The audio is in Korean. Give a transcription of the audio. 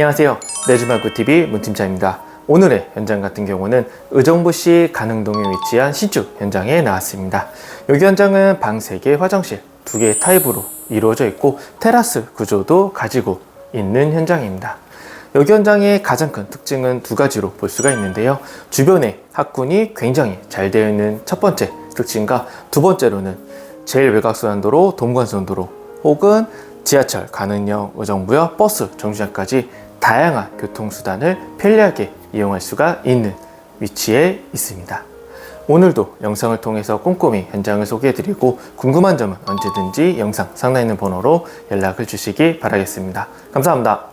안녕하세요. 내주말구TV 문팀장입니다. 오늘의 현장 같은 경우는 의정부시 가능동에 위치한 신축 현장에 나왔습니다. 여기 현장은 방 3개, 화장실 2개의 타입으로 이루어져 있고 테라스 구조도 가지고 있는 현장입니다. 여기 현장의 가장 큰 특징은 두 가지로 볼 수가 있는데요. 주변에 학군이 굉장히 잘 되어 있는 첫 번째 특징과 두 번째로는 제일 외곽순환도로 동관선도로 혹은 지하철 가능역 의정부역 버스 정류장까지 다양한 교통수단을 편리하게 이용할 수가 있는 위치에 있습니다. 오늘도 영상을 통해서 꼼꼼히 현장을 소개해드리고 궁금한 점은 언제든지 영상 상단에 있는 번호로 연락을 주시기 바라겠습니다. 감사합니다.